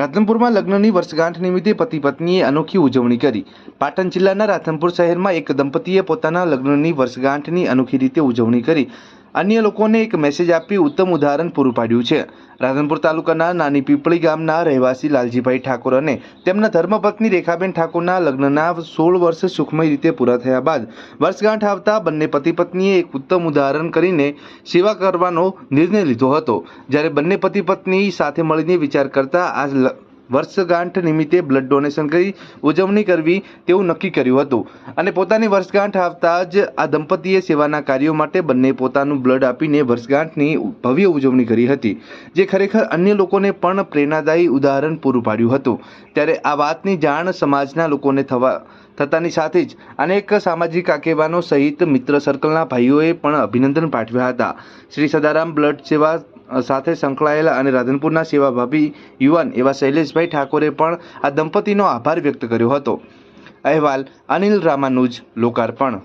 રાધનપુરમાં લગ્નની વર્ષગાંઠ નિમિત્તે પતિ પત્નીએ અનોખી ઉજવણી કરી. પાટણ જિલ્લાના રાધનપુર શહેરમાં એક દંપતીએ પોતાના લગ્નની વર્ષગાંઠની અનોખી રીતે ઉજવણી કરી. અન્ય લોકોને એક મેસેજ આપી ઉત્તમ ઉદાહરણ પૂરું પાડ્યું છે. રાધનપુર તાલુકાના નાની પીપળી ગામના રહેવાસી લાલજીભાઈ ઠાકોર અને તેમના ધર્મપત્ની રેખાબેન ઠાકોરના લગ્નના સોળ વર્ષ સુખમય રીતે પૂરા થયા બાદ વર્ષગાંઠ આવતા બંને પતિ પત્નીએ એક ઉત્તમ ઉદાહરણ કરીને સેવા કરવાનો નિર્ણય લીધો હતો. જ્યારે બંને પતિ પત્ની સાથે મળીને વિચાર કરતા આ વર્ષગાંઠ નિમિત્તે બ્લડ ડોનેશન કરી ઉજવણી કરવી તેવું નક્કી કર્યું હતું. અને પોતાની વર્ષગાંઠ આવતા જ આ દંપતીએ સેવાના કાર્યો માટે બંને પોતાનું બ્લડ આપીને વર્ષગાંઠની ભવ્ય ઉજવણી કરી હતી, જે ખરેખર અન્ય લોકોને પણ પ્રેરણાદાયી ઉદાહરણ પૂરું પાડ્યું હતું. ત્યારે આ વાતની જાણ સમાજના લોકોને થવા, થતાની સાથે જ અનેક સામાજિક આગેવાનો સહિત મિત્ર સર્કલના ભાઈઓએ પણ અભિનંદન પાઠવ્યા હતા. શ્રી સદારામ બ્લડ સેવા સાથે સંકળાયેલા અને રાધનપુરના સેવાભાવી યુવાન એવા શૈલેષભાઈ ઠાકોરે પણ આ દંપતીનો આભાર વ્યક્ત કર્યો હતો. અહેવાલ અનિલ રામાનુજ, લોકાર્પણ.